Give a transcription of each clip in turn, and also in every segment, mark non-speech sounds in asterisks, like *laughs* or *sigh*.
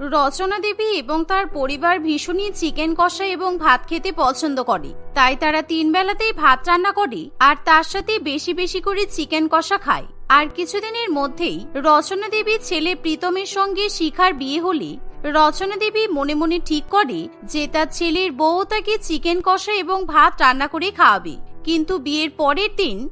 রচনা দেবী এবং তার পরিবার ভীষণই চিকেন কষা এবং ভাত খেতে পছন্দ করে। তাই তারা তিন বেলাতেই ভাত রান্না করে আর তার সাথে বেশি বেশি করে চিকেন কষা খায়। আর কিছুদিনের মধ্যেই রচনা দেবীর ছেলে প্রীতমের সঙ্গে শিখার বিয়ে হলে রচনা দেবী মনে মনে ঠিক করে যে তার ছেলের বউ তাকে চিকেন কষা এবং ভাত রান্না করে খাওয়াবে। কিন্তু বিয়ের পরের দিন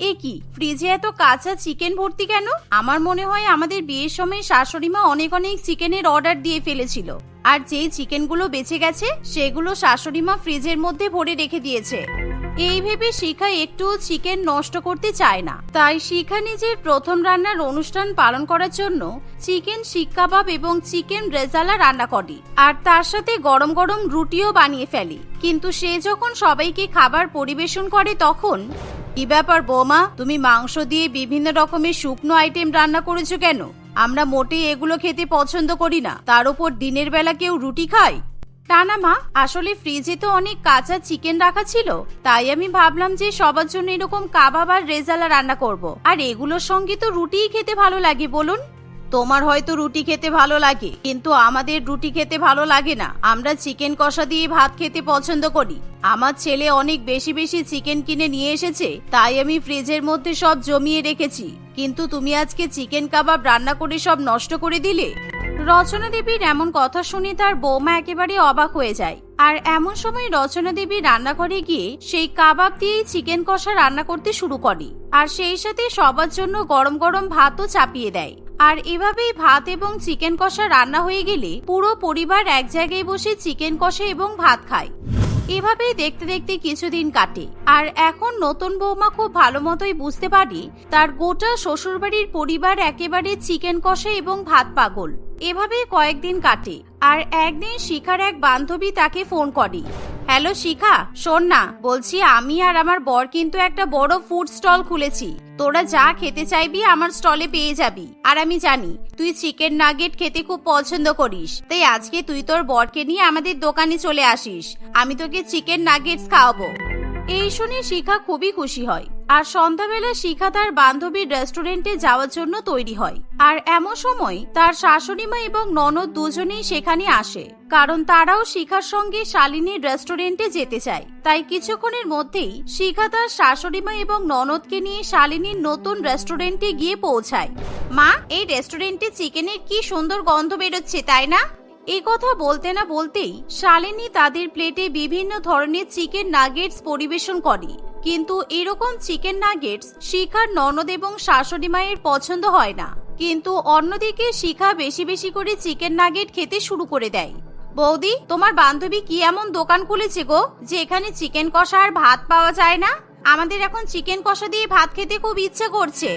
এ কি ফ্রিজে এত কাঁচা চিকেন ভর্তি কেন? আমার মনে হয় আমাদের বিয়ের সময় শাশুড়ি মা অনেক অনেক চিকেনের অর্ডার দিয়ে ফেলেছিল। আর যেই চিকেনগুলো বেঁচে গেছে, সেগুলো শাশুড়ি মা ফ্রিজের মধ্যে ভরে রেখে দিয়েছে। এই ভেবে শিখা একটু চিকেন নষ্ট করতে চায় না। তাই শিখা নিজের প্রথম রান্নার অনুষ্ঠান পালন করার জন্য চিকেন শিক কাবাব এবং চিকেন রেজালা রান্না করে। আর তার সাথে গরম গরম রুটিও বানিয়ে ফেলে। কিন্তু সে যখন সবাইকে খাবার পরিবেশন করে তখন কি ব্যাপার বৌমা? তুমি মাংস দিয়ে বিভিন্ন রকমের শুকনো আইটেম রান্না করেছ কেন? আমরা মোটেই এগুলো খেতে পছন্দ করি না। তার উপর দিনের বেলা কেউ রুটি খায়? টানা মা। আসলে ফ্রিজে তো অনেক কাঁচা চিকেন রাখা ছিল। তাই আমি ভাবলাম যে সবার জন্য এরকম কাবাব আর রেজালা রান্না করব। আর এগুলোর সঙ্গে তো রুটিই খেতে ভালো লাগে, বলুন। তোমার হয়তো রুটি খেতে ভালো লাগে, কিন্তু আমাদের রুটি খেতে ভালো লাগে না। আমরা চিকেন কষা দিয়ে ভাত খেতে পছন্দ করি। আমার ছেলে অনেক বেশি বেশি চিকেন কিনে নিয়ে এসেছে, তাই আমি ফ্রিজের মধ্যে সব জমিয়ে রেখেছি। কিন্তু তুমি আজকে চিকেন কাবাব রান্না করে সব নষ্ট করে দিলে? রচনা দেবীর এমন কথা শুনে তার বৌমা একেবারে অবাক হয়ে যায়। আর এমন সময় রচনা দেবী রান্নাঘরে গিয়ে সেই কাবাব দিয়েই চিকেন কষা রান্না করতে শুরু করে। আর সেই সাথে সবার জন্য গরম গরম ভাতও চাপিয়ে দেয়। আর এভাবেই ভাত এবং চিকেন কষা রান্না হয়ে গেলে পুরো পরিবার এক জায়গায় বসে চিকেন কষা এবং ভাত খায়। এভাবেই দেখতে দেখতে কিছুদিন কাটে। আর এখন নতুন বৌমা খুব ভালো মতোই বুঝতে পারি, তার গোটা শ্বশুরবাড়ির পরিবার একেবারে চিকেন কষা এবং ভাত পাগল। এভাবেই কয়েকদিন কাটে। আর একদিন শিখার এক বান্ধবী তাকে ফোন করে। হ্যালো শিখা, শোন না, বলছি আমি আর আমার বর কিন্তু একটা বড় ফুড স্টল খুলেছি। তোরা যা খেতে চাইবি আমার স্টলে পেয়ে যাবি। আর আমি জানি, তুই চিকেন নাগেট খেতে খুব পছন্দ করিস। তাই আজকে তুই তোর বরকে নিয়ে আমাদের দোকানে চলে আসিস। আমি তোকে চিকেন নাগেটস খাওয়াবো। এই শুনে শিখা খুবই খুশি হয়। আর সন্ধ্যাবেলা শিখা তার বান্ধবীর রেস্টুরেন্টে যাওয়ার জন্য তৈরি হয়। আর এমন সময় তার শাশুড়িমা এবং ননদ দুজনেই সেখানে আসে। কারণ তারাও শিখার সঙ্গে শালিনীর রেস্টুরেন্টে যেতে চায়। তাই কিছুক্ষণের মধ্যেই শিখা তার শাশুড়িমা এবং ননদকে নিয়ে শালিনীর নতুন রেস্টুরেন্টে গিয়ে পৌঁছায়। মা, এই রেস্টুরেন্টে চিকেনের কি সুন্দর গন্ধ বেরোচ্ছে, তাই না? এই কথা বলতে না বলতেই শালিনী তাদের প্লেটে বিভিন্ন ধরনের চিকেন নাগেটস পরিবেশন করে। কিন্তু এরকম চিকেন নাগেটস শিখার ননদ এবং শাশুড়ি মায়ের পছন্দ হয় না। কিন্তু অন্যদিকে শিখা বেশি বেশি করে চিকেন নাগেট খেতে শুরু করে দেয়। বৌদি, তোমার বান্ধবী কি এমন দোকান খুলেছে গো যে এখানে চিকেন কষা আর ভাত পাওয়া যায় না? আমাদের এখন চিকেন কষা দিয়ে ভাত খেতে খুব ইচ্ছে করছে।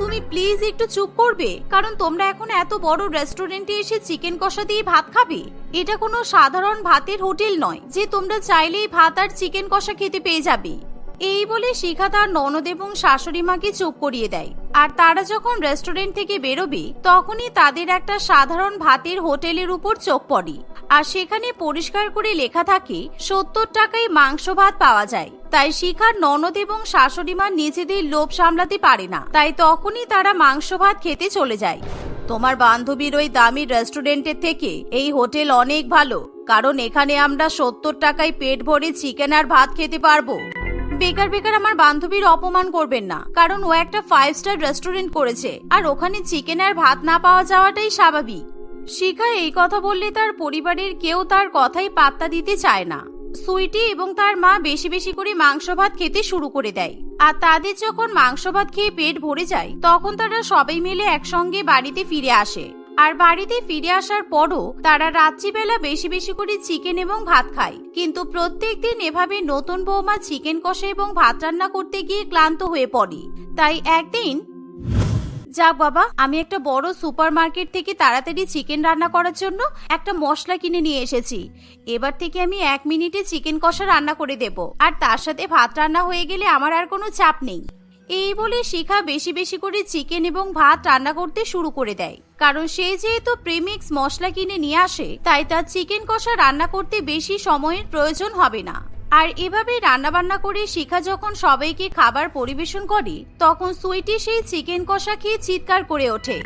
তুমি প্লিজ একটু চুপ করবে, কারণ তোমরা এখন এত বড় রেস্টুরেন্টে এসে চিকেন কষা দিয়ে ভাত খাবে। এটা কোনো সাধারণ ভাতের হোটেল নয়, যে তোমরা চাইলেই ভাত আর চিকেন কষা খেতে পেয়ে যাবে। এই বলে শিখা তার ননদ এবং শাশুড়ি মাকে চুপ করিয়ে দেয়। আর তারা যখন রেস্টুরেন্ট থেকে বেরোবে, তখনই তাদের একটা সাধারণ ভাতের হোটেলের উপর চোখ পড়ে। আর সেখানে পরিষ্কার করে লেখা থাকে, সত্তর টাকায় মাংস ভাত পাওয়া যায়। তাই শিখার ননদ এবং শাশুড়ি মা নিজেদের লোভ সামলাতে পারে না। তাই তখনই তারা মাংস ভাত খেতে চলে যায়। তোমার বান্ধবীর ওই দামি রেস্টুরেন্টের থেকে এই হোটেল অনেক ভালো। কারণ এখানে আমরা সত্তর টাকায় পেট ভরে চিকেন আর ভাত খেতে পারব। বেকার বেকার আমার বান্ধবীর অপমান করবেন না, কারণ ও একটা ফাইভ স্টার রেস্টুরেন্ট করেছে, আর ওখানে চিকেন আর ভাত না পাওয়া যাওয়াটাই স্বাভাবিক। শিখা এই কথা বললে তার পরিবারের কেউ তার কথাই পাত্তা দিতে চায় না। সুইটি এবং তার মা বেশি বেশি করে মাংস ভাত খেতে শুরু করে দেয়, আর তাদের যখন মাংস ভাত খেয়ে পেট ভরে যায়, তখন তারা সবাই মিলে একসঙ্গে বাড়িতে ফিরে আসে। আর বাড়িতে ফিরে আসার পরও তারা রাত্রিবেলা বেশি বেশি করে চিকেন এবং ভাত খায়। কিন্তু প্রত্যেক দিন এভাবে নতুন বৌমা চিকেন কষা এবং ভাত রান্না করতে গিয়ে ক্লান্ত হয়ে পড়ে। তাই একদিন যাক বাবা, আমি একটা বড় সুপার মার্কেট থেকে তাড়াতাড়ি চিকেন রান্না করার জন্য একটা মশলা কিনে নিয়ে এসেছি। এবার থেকে আমি এক মিনিটে চিকেন কষা রান্না করে দেব। আর তার সাথে ভাত রান্না হয়ে গেলে আমার আর কোনো চাপ নেই। এই বলে শিখা বেশি বেশি করে চিকেন এবং ভাত রান্না করতে শুরু করে দেয়। কারণ সে যেহেতু প্রেমিক্স মশলা কিনে নিয়ে আসে, তাই তার চিকেন কষা রান্না করতে বেশি সময়ের প্রয়োজন হবে না। আর এভাবে রান্নাবান্না করে শিখা যখন সবাইকে খাবার পরিবেশন করে, তখন সুইটি সেই চিকেন কষা খেয়ে চিৎকার করে ওঠে।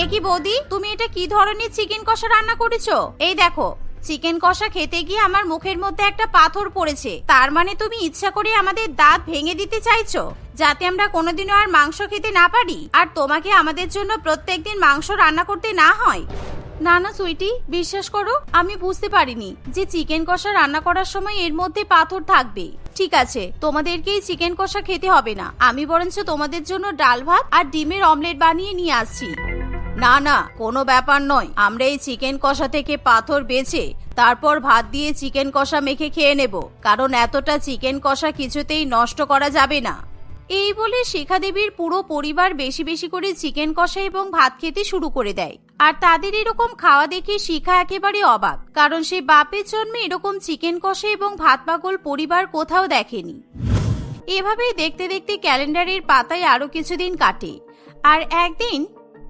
এ কি বৌদি, তুমি এটা কি ধরনের চিকেন কষা রান্না করেছ? এই দেখো চিকেন কষা খেতে গিয়ে আমার মুখের মধ্যে একটা পাথর পড়েছে। তার মানে তুমি ইচ্ছা করে আমাদের দাঁত ভেঙে দিতে চাইছো, যাতে আমরা কোনোদিনও আর মাংস খেতে না পারি, আর তোমাকে আমাদের জন্য প্রত্যেকদিন মাংস রান্না করতে না হয়। না না, সুইটি, বিশ্বাস করো, আমি বুঝতে পারিনি যে চিকেন কষা রান্না করার সময় এর মধ্যে পাথর থাকবে। ঠিক আছে, তোমাদেরকেই চিকেন কষা খেতে হবে না। আমি বরঞ্চ তোমাদের জন্য ডাল ভাত আর ডিমের অমলেট বানিয়ে নিয়ে আসছি। না না, কোনো ব্যাপার নয়। আমরা এই চিকেন কষা থেকে পাথর বেছে তারপর ভাত দিয়ে চিকেন কষা মেখে খেয়ে নেব, কারণ এতটা চিকেন কষা কিছুতেই নষ্ট করা যাবে না। এই বলে শিখা দেবীর পুরো পরিবার বেশি বেশি করে চিকেন কষা এবং ভাত খেতে শুরু করে দেয়। আর তাদের এরকম খাওয়া দেখে শিখা একেবারে অবাক, কারণ সে বাপের জন্মে এরকম চিকেন কষা এবং ভাত পাগল পরিবার কোথাও দেখেনি। এভাবেই দেখতে দেখতে ক্যালেন্ডারের পাতায় আরও কিছুদিন কাটে। আর একদিন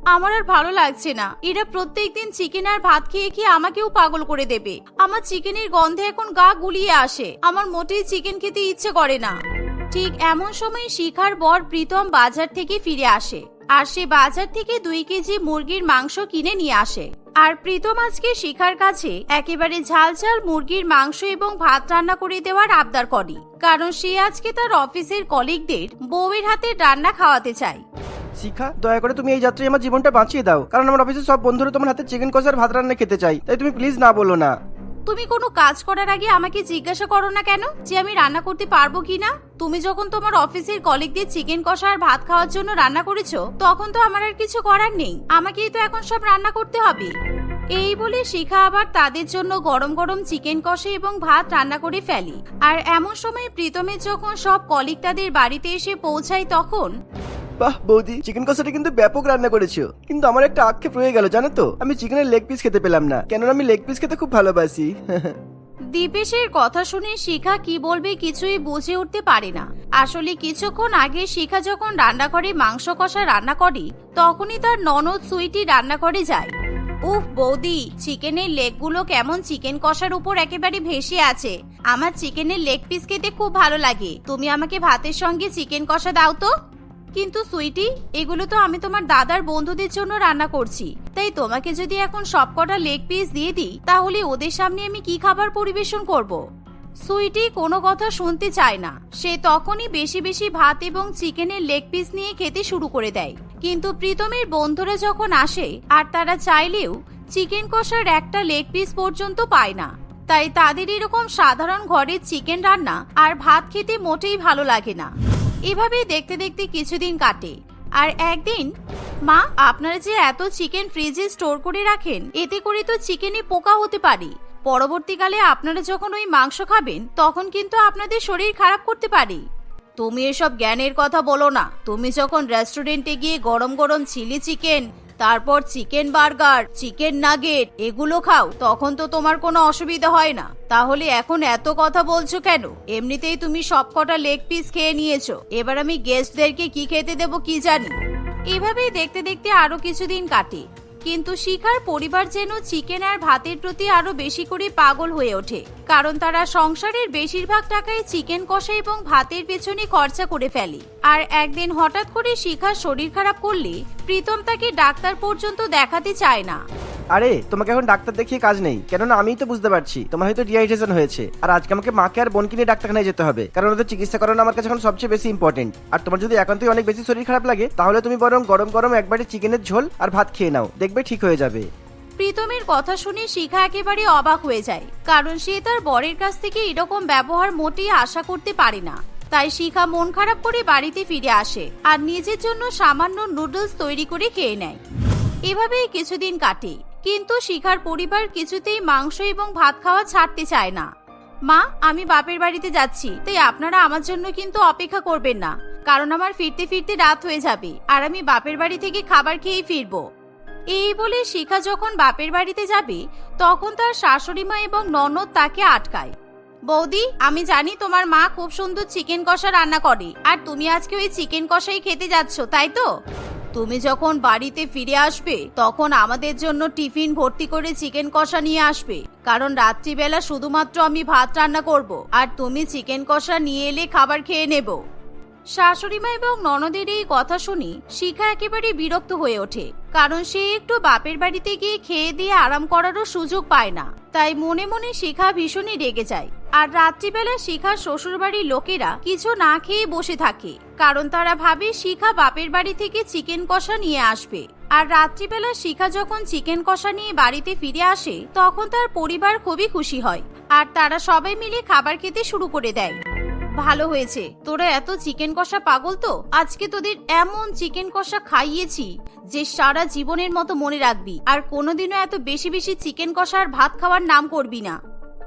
আমার আর ভালো লাগছে না। এরা প্রত্যেকদিন চিকেন আর ভাত খেয়ে খেয়ে আমাকেও পাগল করে দেবে। আমার চিকেনের গন্ধে এখন গা গুলিয়ে আসে। আমার মোটেই চিকেন খেতে ইচ্ছে করে না। ঠিক এমন সময় শিখার বর প্রীতম বাজার থেকে ফিরে আসে। আর সে বাজার থেকে দুই কেজি মুরগির মাংস কিনে নিয়ে আসে। আর প্রীতম আজকে শিখার কাছে একেবারে ঝাল ঝাল মুরগির মাংস এবং ভাত রান্না করে দেওয়ার আবদার করে। কারণ সে আজকে তার অফিসের কলিগদের বউয়ের হাতে রান্না খাওয়াতে চায়। শিখা, দয়া করে তুমি এই যাত্রায় আমার জীবনটা বাঁচিয়ে দাও। কারণ আমার অফিসের সব বন্ধুরা তোমার হাতে চিকেন কষার ভাত রান্না খেতে চাই তাই তুমি প্লিজ না বলো না। তুমি কোনো কাজ করার আগে আমাকে জিজ্ঞাসা করো না কেন যে আমি রান্না করতে পারব কিনা তুমি যখন তোমার অফিসের কলিগদের চিকেন কষা আর ভাত খাওয়ার জন্য রান্না করেছ, তখন তো আমার আর কিছু করার নেই। আমাকেই তো এখন সব রান্না করতে হবে। এই বলে শিখা আবার তাদের জন্য গরম গরম চিকেন কষা এবং ভাত রান্না করে ফেলি। আর এমন সময় প্রীতমের যখন সব কলিগ তাদের বাড়িতে এসে পৌঁছায় তখন বাহ, বৌদি চিকেন কষাটা কিন্তু ব্যাপক রান্না করেছ। কিন্তু আমার একটা আক্ষেপ রয়ে গেল, জানো তো? আমি চিকেনের লেগ পিস খেতে পেলাম না। কেননা আমি লেগ পিস খেতে খুব ভালোবাসি। *laughs* দীপেশের কথা শুনে শিখা কি বলবে কিছুই বুঝে উঠতে পারে না। আসলে কিছুক্ষণ আগে শিখা যখন রান্নাঘরে মাংস কষা রান্না করে, তখনই তার ননদ সুইটি রান্নাঘরে যায়। উফ, বৌদি চিকেনের লেগগুলো কেমন চিকেন কষার উপর একেবারে ভেসে আছে। আমার চিকেনের লেগ পিস খেতে খুব ভালো লাগে। তুমি আমাকে ভাতের সঙ্গে চিকেন কষা দাও তো। কিন্তু সুইটি, এগুলো তো আমি তোমার দাদার বন্ধুদের জন্য রান্না করছি। তাই তোমাকে যদি এখন সবকটা লেগ পিস দিয়ে দিই, তাহলে ওদের সামনে আমি কি খাবার পরিবেশন করব। সুইটি কোনো কথা শুনতে চায় না। সে তখনই বেশি বেশি ভাত এবং চিকেনের লেগ পিস নিয়ে খেতে শুরু করে দেয়। কিন্তু প্রীতমের বন্ধুরা যখন আসে, আর তারা চাইলেও চিকেন কষার একটা লেগ পিস পর্যন্ত পায় না। তাই তাদের এরকম সাধারণ ঘরের চিকেন রান্না আর ভাত খেতে মোটেই ভালো লাগে না। এভাবে দেখতে দেখতে কিছুদিন কাটে। আর একদিন, মা, আপনারা যে এত চিকেন ফ্রিজে স্টোর করে রাখেন, এতে করে তো চিকেনে পোকা হতে পারে। পরবর্তীকালে আপনারা যখন ওই মাংস খাবেন, তখন কিন্তু আপনাদের শরীর খারাপ করতে পারে। তুমি এসব জ্ঞানের কথা বলো না। তুমি যখন রেস্টুরেন্টে গিয়ে গরম গরম চিলি চিকেন তারপর চিকেন বার্গার, চিকেন নাগেট, এগুলো খাও, তখন তো তোমার কোনো অসুবিধা হয় না। তাহলে এখন এত কথা বলছো কেন? এমনিতেই তুমি সবকটা লেগ পিস খেয়ে নিয়েছো। এবার আমি গেস্টদেরকে কি খেতে দেবো কি জানি। এভাবেই দেখতে দেখতে আরও কিছুদিন কাটে। কিন্তু শিখার পরিবার যেন চিকেন আর ভাতের প্রতি আরও বেশি করে পাগল হয়ে ওঠে। কারণ তারা সংসারের বেশিরভাগ টাকায় চিকেন কষা এবং ভাতের পেছনে খরচা করে ফেলে। আর একদিন হঠাৎ করে শিখার শরীর খারাপ করলে প্রীতম তাকে ডাক্তার পর্যন্ত দেখাতে চায় না। আরে, তোমাকে এখন ডাক্তার দেখিয়ে কাজ নেই। কেননা আমিই তো বুঝতে পারছি, তোমার হয়তো ডিহাইড্রেশন হয়েছে। আর আজকে আমাকে মাকে আর বোনকে নিয়ে ডাক্তারখানায় যেতে হবে। কারণ ওদের চিকিৎসা করানো আমার কাছে এখন সবচেয়ে বেশি ইম্পর্টেন্ট আর তোমার যদি একান্তই অনেক বেশি শরীর খারাপ লাগে, তাহলে তুমি বরং গরম গরম একবারে চিকেনের ঝোল আর ভাত খেয়ে নাও। দেখবে ঠিক হয়ে যাবে। প্রীতমের কথা শুনে শিখা একেবারে অবাক হয়ে যায়, কারণ সে তার বরের কাছ থেকে এরকম ব্যবহার মোটেই আশা করতে পারে না। তাই শিখা মন খারাপ করে বাড়িতে ফিরে আসে আর নিজের জন্য সামান্য নুডলস তৈরি করে খেয়ে নেয়। এভাবেই কিছুদিন কাটে। কিন্তু শিখার পরিবার কিছুতেই মাংস এবং ভাত খাওয়া ছাড়তে চায় না। মা, আমি বাপের বাড়িতে যাচ্ছি, তাই আপনারা আমার জন্য কিন্তু অপেক্ষা করবেন না, কারণ আমার ফিরতে ফিরতে রাত হয়ে যাবে, আর আমি বাপের বাড়ি থেকে খাবার খেয়েই ফিরবো। এই বলে শিখা যখন বাপের বাড়িতে যাবে, তখন তার শাশুড়ি মা এবং ননদ তাকে আটকায়। বৌদি, আমি জানি তোমার মা খুব সুন্দর চিকেন কষা রান্না করে, আর তুমি আজকে ওই চিকেন কষাই খেতে যাচ্ছ, তাই তো? তুমি যখন বাড়িতে ফিরে আসবে, তখন আমাদের জন্য টিফিন ভর্তি করে চিকেন কষা নিয়ে আসবে। কারণ রাত্রিবেলা শুধুমাত্র আমি ভাত রান্না করব, আর তুমি চিকেন কষা নিয়ে এলে খাবার খেয়ে নেব। শাশুড়িমা এবং ননদের এই কথা শুনে শিখা একেবারে বিরক্ত হয়ে ওঠে, কারণ সে একটু বাপের বাড়িতে গিয়ে খেয়ে দিয়ে আরাম করারও সুযোগ পায় না। তাই মনে মনে শিখা ভীষণই রেগে যায়। আর রাত্রিবেলা শিখার শ্বশুরবাড়ির লোকেরা কিছু না খেয়ে বসে থাকে, কারণ তারা ভাবে শিখা বাপের বাড়ি থেকে চিকেন কষা নিয়ে আসবে। আর রাত্রিবেলা শিখা যখন চিকেন কষা নিয়ে বাড়িতে ফিরে আসে, তখন তার পরিবার খুবই খুশি হয়। আর তারা সবাই মিলে খাবার খেতে শুরু করে দেয়। ভালো হয়েছে। তোরা এত চিকেন কষা পাগল তো? আজকে তোদের এমন চিকেন কষা খাইয়েছি যে সারা জীবনের মতো মনে রাখবি। আর কোনোদিনও এত বেশি বেশি চিকেন কষা আর ভাত খাওয়ার নাম করবি না।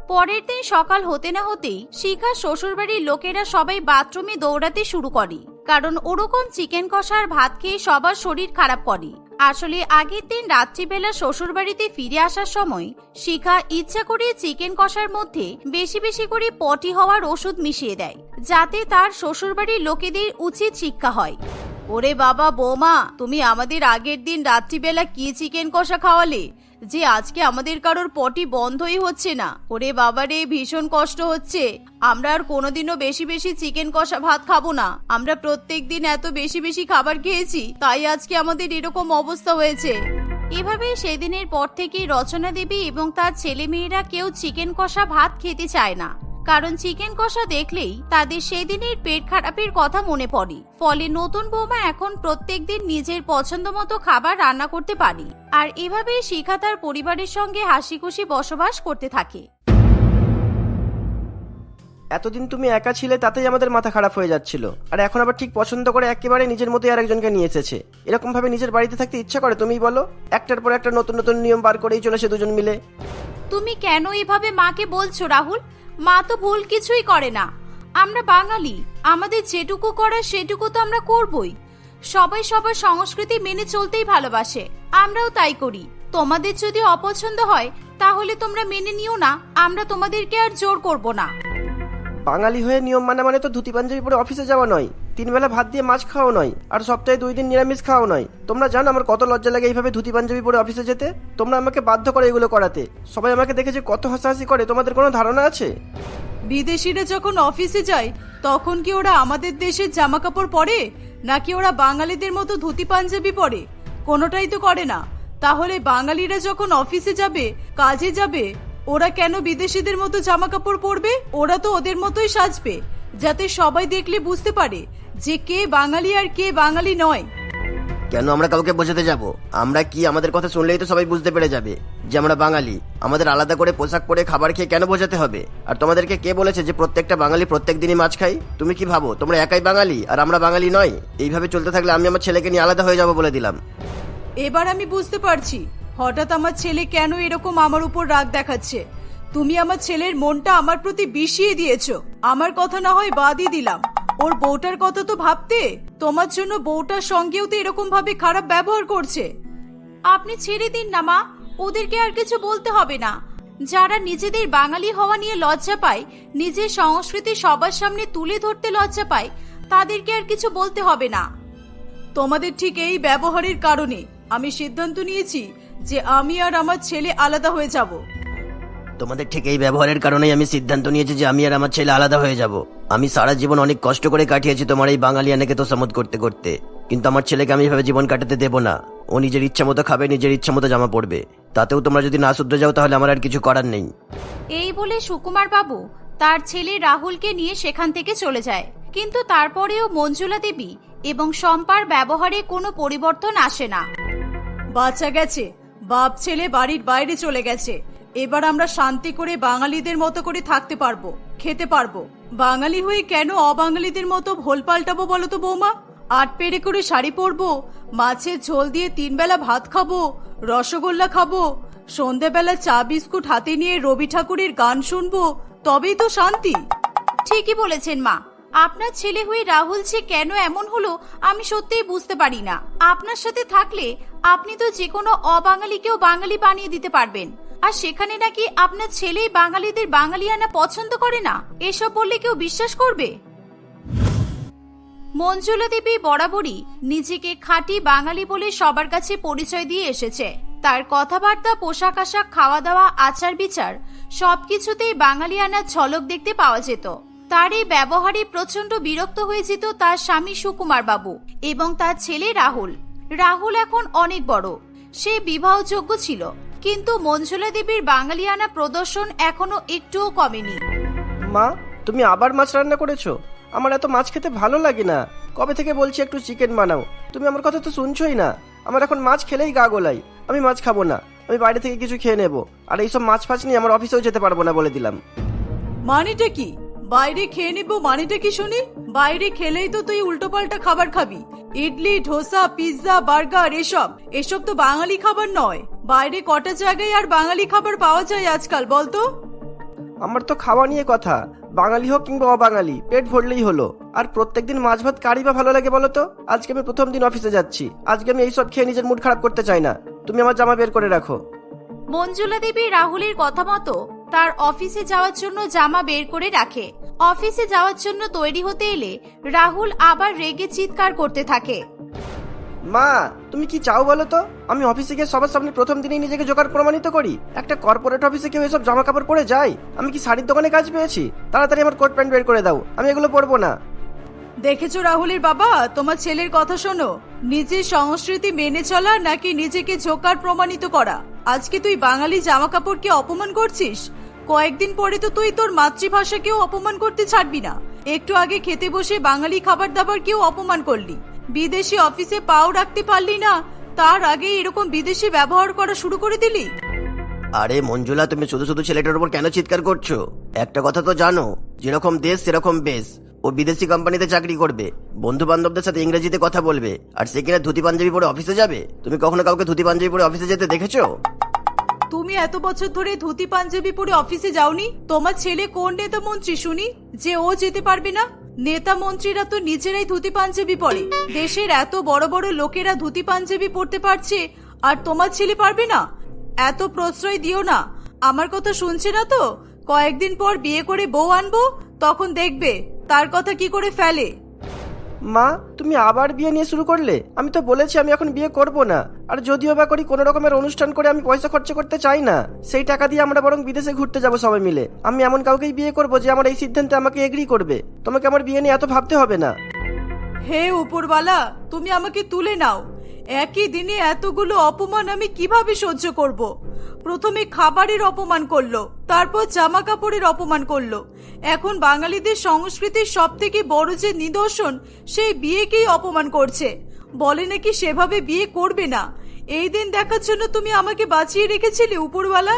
পরের দিন সকাল হতে না হতেই শিখা শ্বশুরবাড়ির লোকেরা সবাই বাথরুমে দৌড়াতে শুরু করে। কারণ ওরকম চিকেন কষার ভাত খেয়ে সবার শরীর খারাপ করে। আসলে আগের দিন রাত্রিবেলা শ্বশুরবাড়িতে ফিরে আসার সময় শিখা ইচ্ছা করে চিকেন কষার মধ্যে বেশি বেশি করে পটি হওয়ার ওষুধ মিশিয়ে দেয়, যাতে তার শ্বশুরবাড়ির লোকেদের উচিত শিক্ষা হয়। ওরে বাবা, বৌমা, তুমি আমাদের আগের দিন রাত্রিবেলা কি চিকেন কষা খাওয়ালে? যে আজকে আমাদের কারোর পটি বন্ধই হচ্ছে না। ওরে বাবারে, ভীষণ কষ্ট হচ্ছে। আমরা আর কোনোদিনও বেশি বেশি চিকেন কষা ভাত খাব না। আমরা প্রত্যেক দিন এত বেশি বেশি খাবার খেয়েছি, তাই আজকে আমাদের এরকম অবস্থা হয়েছে। এভাবেই সেদিনের পর থেকে রচনা দেবী এবং তার ছেলে মেয়েরা কেউ চিকেন কষা ভাত খেতে চায় না। কারণ চিকেন কষা দেখলেই তাদের সেদিনের পেট খারাপের কথা মনে পড়ে। ফলে নতুন বৌমা এখন প্রত্যেক দিন নিজের পছন্দ মতো খাবার রান্না করতে পারি আর এভাবেই শিখা তার পরিবারের সঙ্গে হাসি খুশি বসবাস করতে থাকে। এতদিন তুমি একা ছিলে তাতেই আমাদের মাথা খারাপ হয়ে যাচ্ছিল। আর এখন আবার ঠিক পছন্দ করে একেবারে নিজের মতোই আরেকজনকে নিয়ে এসেছে। এরকম ভাবে নিজের বাড়িতে থাকতে ইচ্ছা করে তুমি বলো? একটার পর একটা নতুন নতুন নিয়ম বার করেই চলেছে দুজন মিলে। তুমি কেন এভাবে মাকে বলছো রাহুল? মা তো ভুল কিছুই করে না। আমরা বাঙালি, আমাদের যেটুকু করার সেটুকু তো আমরা করবই। সবাই সবার সংস্কৃতি মেনে চলতেই ভালোবাসে, আমরাও তাই করি। তোমাদের যদি অপছন্দ হয়, তাহলে তোমরা মেনে নিও না, আমরা তোমাদেরকে আর জোর করব না। বাঙালি হয়ে নিয়ম মানা মানে তো ধুতি পাঞ্জাবি পরে অফিসে যাওয়া নয়। তিন বেলা ভাত দিয়ে মাছ খাওয়া নয়, আর সপ্তাহে দুই দিন নিরামিষ খাওয়া নয়। তোমরা জানো আমার কত লজ্জা লাগে এইভাবে ধুতি পাঞ্জাবি পরে অফিসে যেতে? তোমরা আমাকে বাধ্য করে এগুলো করাতে। সবাই আমাকে দেখেছে কত হাসাহাসি করে, তোমাদের কোনো ধারণা আছে? বিদেশিরা যখন অফিসে যায়, তখন কি ওরা আমাদের দেশের জামা কাপড় পরে? নাকি ওরা বাঙালিদের মতো ধুতি পাঞ্জাবি পরে? কোনোটাই তো করে না। তাহলে বাঙালিরা যখন অফিসে যাবে, কাজে যাবে, ওরা কেন বিদেশিদের মতো জামা কাপড় পরবে? ওরা তো ওদের মতোই সাজবে, যাতে সবাই দেখলে বুঝতে পারে যে কে বাঙালি আর কে বাঙালি নয়। কেন আমরা কাউকে বোঝাতে যাব? আমরা কি আমাদের কথা শুনলেই তো সবাই বুঝতে পেরে যাবে যে আমরা বাঙালি? আমাদের আলাদা করে পোশাক পরে খাবার খেয়ে কেন বোঝাতে হবে? আর তোমাদেরকে কে বলেছে যে প্রত্যেকটা বাঙালি প্রত্যেক দিনই মাছ খাই তুমি কি ভাবো তোমরা একাই বাঙালি আর আমরা বাঙালি নয়? এইভাবে চলতে থাকলে আমি আমার ছেলেকে নিয়ে আলাদা হয়ে যাব বলে দিলাম। এবার আমি বুঝতে পারছি হঠাৎ আমার ছেলে কেন এরকম আমার উপর রাগ দেখাচ্ছে? তুমি আমার ছেলের মনটা আমার প্রতি বিষিয়ে দিয়েছ। আমার কথা না হয় বাদই দিলাম। ওর বউটার কথা তো ভাবতে? তোমার জন্য বউটার সঙ্গেও তো এরকম ভাবে খারাপ ব্যবহার করছে। আপনি ছেড়ে দিন না, মা। ওদেরকে আর কিছু বলতে হবে না। যারা নিজেদের বাঙালি হওয়া নিয়ে লজ্জা পায়, নিজের সংস্কৃতি সবার সামনে তুলে ধরতে লজ্জা পায়, তাদেরকে আর কিছু বলতে হবে না। তোমাদের ঠিক এই ব্যবহারের কারণে আমি সিদ্ধান্ত নিয়েছি যে আমি আর আমার ছেলে আলাদা হয়ে যাব। তোমাদের ঠিক এই ব্যবহারের কারণেই আমি সিদ্ধান্ত নিয়েছি যে আমি আর আমার ছেলে আলাদা হয়ে যাব। আমি সারা জীবন অনেক কষ্ট করে কাটিয়েছি তোমার এই বাঙালিয়ানাকে তো সমত করতে করতে। কিন্তু আমার ছেলেকে আমি এভাবে জীবন কাটাতে দেবো না। ও নিজের ইচ্ছা মতো খাবে নিজের ইচ্ছা মতো জামা পড়বে তাতেও তোমরা যদি না শুধরে যাও তাহলে আমার আর কিছু করার নেই। এই বলে সুকুমার বাবু তার ছেলে রাহুলকে নিয়ে সেখান থেকে চলে যায়। কিন্তু তারপরেও মঞ্জুলা দেবী এবং শম্পার ব্যবহারে কোনো পরিবর্তন আসে না। বাচ্চা গেছে। বাপ ছেলে বাড়ির বাইরে চলে গেছে। এবার আমরা শান্তি করে বাঙালিদের মতো করে থাকতে পারব, খেতে পারব। বাঙালি হয়ে কেন অবাঙালিদের মতো ভোল পাল্টাবো বলো তো বৌমা? আট পেড়ে করে শাড়ি পরবো মাছের ঝোল দিয়ে তিন বেলা ভাত খাব, রসগোল্লা খাব, সন্ধেবেলা চা বিস্কুট হাতে নিয়ে রবি ঠাকুরের গান শুনব, তবেই তো শান্তি। ঠিকই বলেছেন মা। আপনার ছেলে হয়ে রাহুল যে কেন এমন হলো, আমি সত্যিই বুঝতে পারি না। আপনার সাথে থাকলে আপনি তো যে কোনো অবাঙালিকেও বাঙালি বানিয়ে দিতে পারবেন। আর সেখানে নাকি আপনার ছেলেই বাঙালিদের বাঙালিয়ানা পছন্দ করে না? এসব বললে কেউ বিশ্বাস করবে? মঞ্জুলা দেবী বরাবরই নিজেকে খাঁটি বাঙালি বলে সবার কাছে পরিচয় দিয়ে এসেছে। তার কথাবার্তা, পোশাক আশাক খাওয়া দাওয়া আচার বিচার সবকিছুতেই বাঙালিয়ানার ঝলক দেখতে পাওয়া যেত। তার এই ব্যবহারে প্রচণ্ড বিরক্ত হয়ে যেত তার স্বামী সুকুমার বাবু এবং তার ছেলে রাহুল। রাহুল এখন অনেক বড়। সে বিবাহযোগ্য ছিল। কিন্তু মঞ্জুলা দেবীর বাঙালিয়ানা প্রদর্শন এখনও একটুও কমেনি। মা তুমি আবার মাছ রান্না করেছ? আমার এত মাছ খেতে ভালো লাগে না। কবে থেকে বলছি একটু চিকেন বানাও? তুমি আমার কথা তো শুনছোই না। আমার এখন মাছ খেলেই গা গোলাই আমি মাছ খাব না। আমি বাইরে থেকে কিছু খেয়ে নেব। আর এইসব মাছ ফাছ নিয়ে আমার অফিসেও যেতে পারব না বলে দিলাম। মানেটা কি? বাইরে খেয়ে নেব মানেটা কি শুনি? বাইরে খেলেই তো তুই উল্টোপাল্টা খাবার খাবি। ইডলি ধোসা পিৎজা বার্গার এসব। এসব তো বাঙালি খাবার নয়। বাইরে কটা জায়গায় আর বাঙালি খাবার পাওয়া যায় আজকাল বলতো? আমার তো খাওয়া নিয়ে কথা। বাঙালি হোক কিংবা অবাঙালি পেট ভরলেই হলো। আর প্রত্যেকদিন মাছ ভাত কারি বা ভালো লাগে বলো তো আজকে আমি প্রথম দিন অফিসে যাচ্ছি। আজকে আমি এইসব খেয়ে নিজের মুড খারাপ করতে চাই না। তুমি আমার জামা বের করে রাখো। মঞ্জুলা দেবী রাহুলের কথা মতো তার অফিসে যাওয়ার জন্য জামা বের করে রাখে। অফিসে যাওয়ার জন্য তৈরি হতে এলে রাহুল আবার রেগে চিৎকার করতে থাকে। মা, তুমি কি চাও বলো তো? আমি অফিসে গিয়ে সবার সামনে প্রথম দিনেই নিজেকে জোগাড় প্রমাণিত করি। একটা কর্পোরেট অফিসে কেউ এসব জামা কাপড় পরে যায়? আমি কি শাড়ির দোকানে কাজ পেয়েছি? তাড়াতাড়ি আমার কোট প্যান্ট বের করে দাও। আমি এগুলো পরবো না। দেখেছ রাহুলের বাবা? তোমার ছেলের কথা শোনো। নিজের সংস্কৃতি মেনে চলা নাকি নিজেকে ঝোকার প্রমাণিত করা? আজকে তুই বাঙালি জামা কাপড়কে অপমান করছিস? কয়েকদিন পরে তো তুই তোর মাতৃভাষাকেও অপমান করতে ছাড়বি না। একটু আগে খেতে বসে বাঙালি খাবার দাবার কেউ অপমান করলি। বিদেশি অফিসে পাও রাখতে পারলি না, তার আগে এরকম বিদেশি ব্যবহার করা শুরু করে দিলি? আরে মঞ্জুলা, তুমি শুধু শুধু ছেলেটার উপর কেন চিৎকার করছ? একটা কথা তো জানো, যেরকম দেশ, সেরকম বেশ। ও বিদেশি কোম্পানিতে চাকরি করবে বন্ধু বান্ধবদের সাথে ইংরেজিতে কথা বলবে, আর সে কিনা ধুতি পাঞ্জাবি পরে অফিসে যাবে? তুমি কখনো কাউকে ধুতি পাঞ্জাবি পরে অফিসে যেতে দেখেছ? তুমি এত বছর ধরে ধুতি পাঞ্জাবি পরে অফিসে যাওনি? তোমার ছেলে কোন নেতা মন্ত্রী শুনি? যে ও যেতে পারবে না? নেতা মন্ত্রীরা তো নিজেরাই ধুতি পাঞ্জাবি পরে। দেশের এত বড় বড় লোকেরা ধুতি পাঞ্জাবি পরতে পারছে, আর তোমার ছেলে পারবে না? এত প্রশ্রয় দিও না। আমার কথা শুনছে না তো? কয়েকদিন পর বিয়ে করে বউ আনব, তখন দেখবে, তার কথা কি করে ফেলে? মা, তুমি আবার বিয়ে নিয়ে শুরু করলে? আমি তো বলেছি আমি এখন বিয়ে করব না। আর যদিও বা করি, কোনো রকমের অনুষ্ঠান করে আমি পয়সা খরচ করতে চাই না। সেই টাকা দিয়ে আমরা বরং বিদেশে ঘুরতে যাব সবাই মিলে। আমি এমন কাউকেই বিয়ে করব যে আমার এই সিদ্ধান্তে আমাকে এগ্রি করবে। তোমাকে আমার বিয়ে নিয়ে এত ভাবতে হবে না। হে উপরওয়ালা, তুমি আমাকে তুলে নাও। একই দিনে এতগুলো অপমান আমি কীভাবে সহ্য করব? প্রথমে খাবারের অপমান করল, তারপর জামা কাপড়ের অপমান করল। এখন বাঙালিদের সংস্কৃতির সব থেকে বড় যে নিদর্শন, সেই বিয়েকেই অপমান করছে। বলে নাকি সেভাবে বিয়ে করবে না। এই দিন দেখার জন্য তুমি আমাকে বাঁচিয়ে রেখেছিলে, উপরওয়ালা?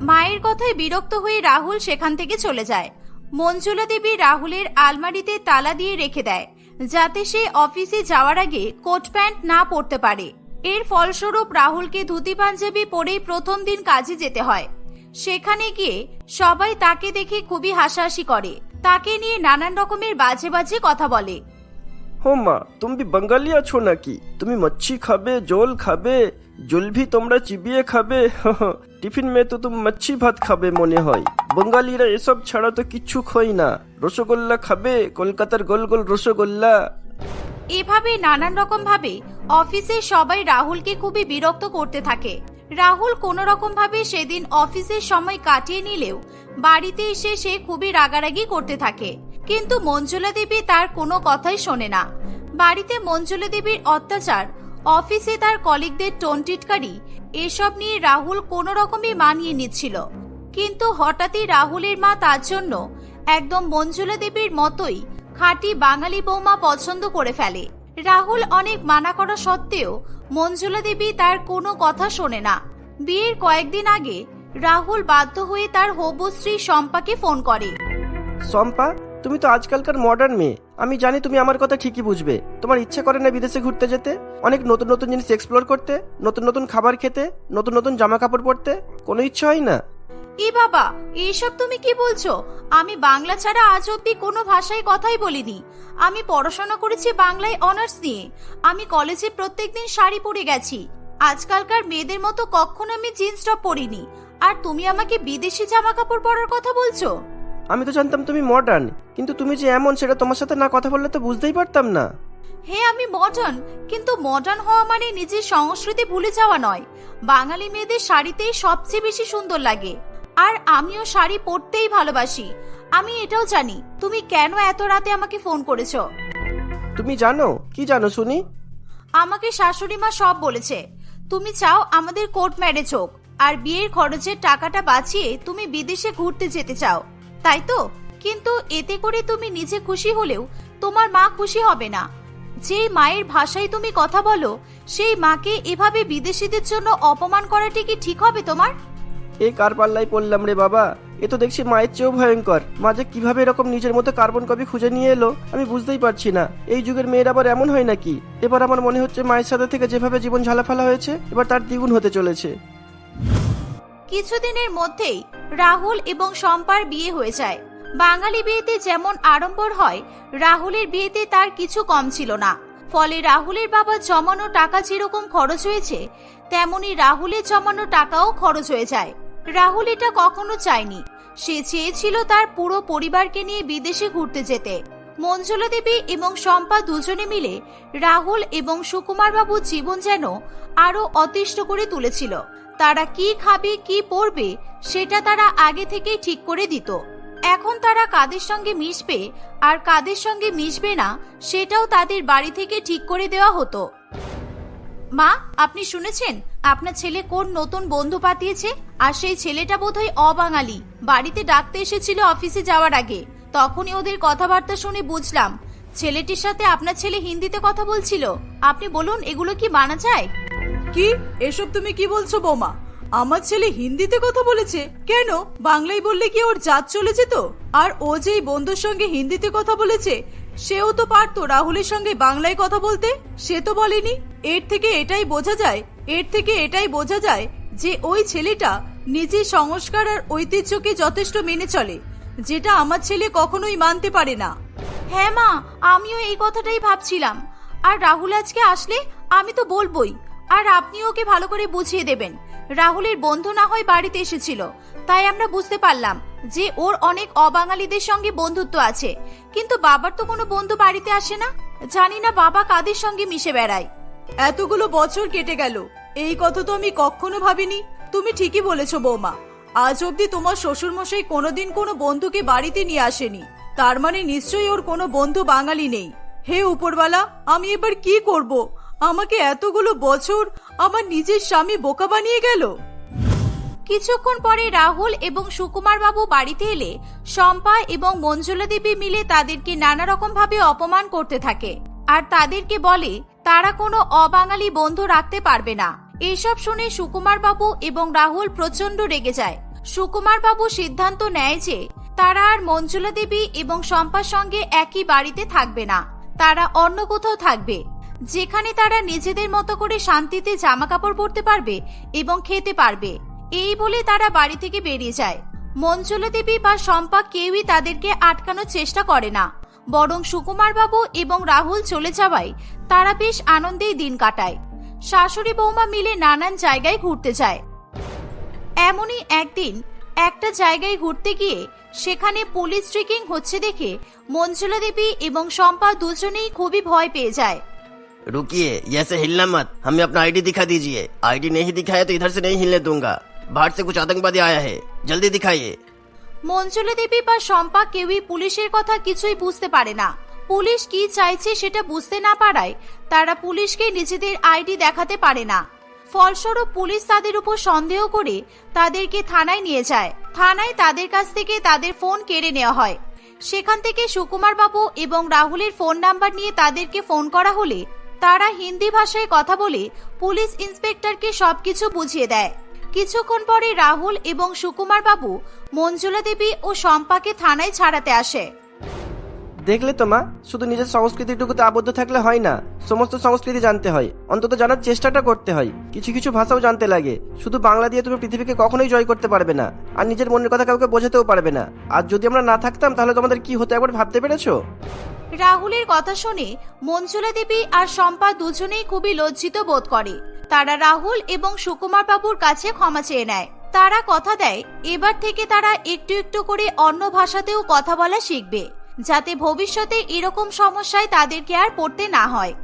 মায়ের কথায় বিরক্ত হয়ে রাহুল সেখান থেকে চলে যায়। মঞ্জুলা দেবী রাহুলের আলমারিতে তালা দিয়ে রেখে দেয়। যাতে সে অফিসে যাওয়ার আগে কোট প্যান্ট না পরতে পারে। এর ফলস্বরূপ রাহুলকে ধুতি পাঞ্জাবি পরেই প্রথম দিন কাজে যেতে হয়। সেখানে গিয়ে সবাই তাকে দেখে খুবই হাসাহাসি করে। তাকে নিয়ে নানান রকমের বাজে বাজে কথা বলে। হো মা, তুমি বাঙালি আছো নাকি? তুমি মচ্ছি খাবে, জল খাবে জল ভি তোমরা চিবিয়ে খাবে? *laughs* টিফিন মে তো তুমি মচ্ছি ভাত খাবে মনে হয়। বাঙালিরা এসব ছাড়া তো কিচ্ছু খই না। রসগোল্লা খাবে? কলকাতার গোল গোল রসগোল্লা। এভাবে নানান রকম ভাবে অফিসে সবাই রাহুলকে খুবই বিরক্ত করতে থাকে। রাহুল কোনো রকম ভাবে সেদিন অফিসের সময় কাটিয়ে নিলেও বাড়িতে এসে সে খুবই রাগারাগি করতে থাকে। কিন্তু মঞ্জুলা দেবী তার কোনো কথাই শোনে না। বাড়িতে মঞ্জুলা দেবীর অত্যাচার অফিসে তার কলিগদের টোনটিটকারি, এসব নিয়ে রাহুল কোনো রকমই মানিয়ে নিচ্ছিল। কিন্তু হঠাৎই রাহুলের মা তার জন্য একদম মঞ্জুলা দেবীর মতোই খাঁটি বাঙালি বৌমা পছন্দ করে ফেলে। রাহুল অনেক মানা করা সত্ত্বেও মঞ্জুলা দেবী তার কোনো কথা শোনে না। বিয়ের কয়েকদিন আগে রাহুল বাধ্য হয়ে তার হবু স্ত্রী শম্পাকে ফোন করে। শম্পা, তুমি তো আজকালকার মডার্ন মেয়ে। আমি জানি তুমি আমার কথা ঠিকই বুঝবে। তোমার ইচ্ছে করে না বিদেশে ঘুরতে যেতে? অনেক নতুন নতুন জিনিস এক্সপ্লোর করতে? নতুন নতুন খাবার খেতে? নতুন নতুন জামা কাপড় পরতে? কোনো ইচ্ছে হয় না? এ বাবা এইসব তুমি কি বলছো? আমি বাংলা ছাড়া আজ অব্দি কোনো ভাষায় কথাই বলিনি। আমি পড়াশোনা করেছি বাংলায় অনার্স নিয়ে। আমি কলেজে প্রত্যেকদিন শাড়ি পরে গেছি। আজকালকার মেয়েদের মতো কখনো আমি জিন্স টপ পরিনি। আর তুমি আমাকে বিদেশি জামা কাপড় পরার কথা বলছো? আমি তো জানতাম তুমি মডার্ন কিন্তু তুমি যে এমন সেটা তোমার সাথে না কথা বললে তো বুঝতেই পারতাম না। হে আমি মডার্ন কিন্তু মডার্ন হওয়া মানে নিজের সংস্কৃতি ভুলে যাওয়া নয়। বাঙালি মেয়েদের শাড়িতেই সবচেয়ে বেশি সুন্দর লাগে। আর আমিও শাড়ি পরতেই ভালোবাসি। আমি এটাও জানি তুমি কেন এত রাতে আমাকে ফোন করেছ? তুমি জানো? কি জানো শুনি? আমাকে শাশুড়ি মা সব বলেছে তুমি চাও আমাদের কোর্ট ম্যারেজ হোক আর বিয়ের খরচের টাকাটা বাঁচিয়ে তুমি বিদেশে ঘুরতে যেতে চাও। তাই তো? কিন্তু এতে করে তুমি নিজে খুশি হলেও তোমার মা খুশি হবে না। যেই মায়ের ভাষায় তুমি কথা বলো, সেই মাকে এভাবে বিদেশিদের জন্য অপমান করাটি কি ঠিক হবে তোমার? এই কার পাল্লাই পড়লাম রে বাবা? এ তো দেখছি মায়ের চেয়েও ভয়ঙ্কর। মা যে কীভাবে এরকম নিজের মতো কার্বন কপি খুঁজে নিয়ে এলো, আমি বুঝতেই পারছি না। এই যুগের মেয়ের আবার এমন হয় নাকি? এবার আমার মনে হচ্ছে মায়ের সাথে থেকে যেভাবে জীবন ঝালাফালা হয়েছে, এবার তার দ্বিগুণ হতে চলেছে। কিছুদিনের মধ্যেই রাহুল এবং শম্পার বিয়ে হয়ে যায়। বাঙালি বিয়েতে যেমন আড়ম্বর হয়, রাহুলের বিয়েতে তার কিছু কম ছিল না। ফলে রাহুলের বাবা জমানো টাকা যেরকম খরচ হয়েছে, তেমনি রাহুলের জমানো টাকাও খরচ হয়ে যায়। রাহুল এটা কখনো চায়নি। সে চেয়েছিল তার পুরো পরিবারকে নিয়ে বিদেশে ঘুরতে যেতে। মঞ্জুলা দেবী এবং শম্পা দুজনে মিলে রাহুল এবং সুকুমার বাবুর জীবন যেন আরও অতিষ্ঠ করে তুলেছিল। তারা কি খাবে, কি পরবে, সেটা তারা আগে থেকেই ঠিক করে দিত। এখন তারা কাদের সঙ্গে মিশবে আর কাদের সঙ্গে মিশবে না, সেটাও তাদের বাড়ি থেকে ঠিক করে দেওয়া হতো। মা, আপনি শুনেছেন? আপনার ছেলে কোন নতুন বন্ধু পাতিয়েছে আর সেই ছেলেটা বোধহয় অবাঙালি। বাড়িতে ডাকতে এসেছিল অফিসে যাওয়ার আগে। তখনই ওদের কথাবার্তা শুনে বুঝলাম। ছেলেটির সাথে আপনার ছেলে হিন্দিতে কথা বলছিল। আপনি বলুন, এগুলো কি মানা যায়? কি? এসব তুমি কি বলছো, বৌমা? আমার ছেলে হিন্দিতে কথা বলেছে। কেন? বাংলায় বললে কি ওর জাত চলে যেত? আর ও যেই বন্ধুর সঙ্গে হিন্দিতে কথা বলেছে, সেও তো পারতো রাহুলের সঙ্গে বাংলায় কথা বলতে? সে তো বলেনি। এর থেকে এটাই বোঝা যায়, এর থেকে এটাই বোঝা যায় যে ওই ছেলেটা নিজের সংস্কার আর ঐতিহ্যকে যথেষ্ট মেনে চলে, যেটা আমার ছেলে কখনোই মানতে পারে না। হ্যাঁ মা, আমিও এই কথাটাই ভাবছিলাম। আর রাহুল আজকে আসলে আমি তো বলবোই। আর আপনি ওকে ভালো করে বুঝিয়ে দেবেন। রাহুলের বন্ধু না হয় বাড়িতে এসেছিল। তাই আমরা বুঝতে পারলাম যে ওর অনেক অবাঙালিদের সঙ্গে বন্ধুত্ব আছে। কিন্তু বাবার তো কোনো বন্ধু বাড়িতে আসে না। জানি না বাবা কাদের সঙ্গে মিশে বেড়ায়। এতগুলো বছর কেটে গেল। এই কথা তো আমি কখনো ভাবিনি। তুমি ঠিকই বলেছ, বৌমা। আজ অবধি তোমার শ্বশুর মশাই কোনোদিন কোনো বন্ধুকে বাড়িতে নিয়ে আসেনি। তার মানে নিশ্চয়ই ওর কোনো বন্ধু বাঙালি নেই। হে উপরওয়ালা, আমি এবার কি করব? আমাকে এতগুলো বছর আমার নিজের স্বামী বোকা বানিয়ে গেল। কিছুক্ষণ পরে রাহুল এবং সুকুমার বাবু বাড়িতে এলে শম্পা এবং মঞ্জুলা দেবী মিলে তাদেরকে নানা রকম ভাবে অপমান করতে থাকে। আর তাদেরকে বলে, তারা কোনো অবাঙালি বন্ধু রাখতে পারবে না। এসব শুনে সুকুমার বাবু এবং রাহুল প্রচণ্ড রেগে যায়। সুকুমার বাবু সিদ্ধান্ত নেয় যে, তারা আর মঞ্জুলা দেবী এবং শম্পার সঙ্গে একই বাড়িতে থাকবে না। তারা অন্য কোথাও থাকবে। যেখানে তারা নিজেদের মতো করে শান্তিতে জামা কাপড় পরতে পারবে এবং খেতে পারবে। এই বলে তারা বাড়ি থেকে বেরিয়ে যায়। মঞ্জুলা দেবী বা শম্পা কেউই তাদেরকে আটকানোর চেষ্টা করে না। বরং সুকুমার বাবু এবং রাহুল চলে যাওয়ায় তারা বেশ আনন্দেই দিন কাটায়। শাশুড়ি বৌমা মিলে নানান জায়গায় ঘুরতে যায়। এমনই একদিন একটা জায়গায় ঘুরতে গিয়ে সেখানে পুলিশ ট্রেকিং হচ্ছে দেখে মঞ্জুলা দেবী এবং শম্পা দুজনেই খুবই ভয় পেয়ে যায়। रुकिए ये ऐसे हिलना मत हमें अपना आईडी दिखा दीजिए आईडी नहीं दिखाया तो इधर से नहीं हिलने दूंगा बाहर से कुछ आतंकवादी आया है जल्दी दिखाइए মঞ্জুলা দেবী বা শম্পা কেউই পুলিশের কথা কিছুই বুঝতে পারে না পুলিশ কি চাইছে সেটা বুঝতে না পারায় তারা পুলিশকে নিজেদের আইডি দেখাতে পারে না ফলস্বরূপ পুলিশ তাদের উপর সন্দেহ করে তাদেরকে থানায় নিয়ে যায় থানায় তাদের কাছ থেকে তাদের ফোন কেড়ে নেওয়া হয় সেখান থেকে সুকুমার বাবু এবং রাহুলের ফোন নাম্বার নিয়ে তাদেরকে ফোন করা হলে তারা হিন্দি ভাষায় কথা বলে পুলিশ ইন্সপেক্টরকে সবকিছু বুঝিয়ে দেয়। কিছুক্ষণ পরে রাহুল এবং সুকুমার বাবু মঞ্জুলা দেবী ও শম্পাকে থানায় ছাড়াতে আসে। দেখলে তো মা, শুধু নিজের সংস্কৃতিটুকুতে আবদ্ধ থাকলে হয় না, সমস্ত সংস্কৃতি জানতে হয়, অন্তত জানার চেষ্টাটা করতে হয়। কিছু কিছু ভাষাও জানতে লাগে, শুধু বাংলা দিয়ে তুমি পৃথিবীকে কখনোই জয় করতে পারবে না, আর নিজের মনের কথা কাউকে বোঝাতেও পারবে না। আর যদি আমরা না থাকতাম, তাহলে তোমাদের কি হতো একবার ভাবতে পেরেছ? রাহুলের কথা শুনে মঞ্জুলা দেবী আর শম্পা দুজনেই খুবই লজ্জিত বোধ করে। তারা রাহুল এবং সুকুমার বাবুর কাছে ক্ষমা চেয়ে নেয়। তারা কথা দেয়, এবার থেকে তারা একটু একটু করে অন্য ভাষাতেও কথা বলা শিখবে, যাতে ভবিষ্যতে এরকম সমস্যায় তাদেরকে আর পড়তে না হয়।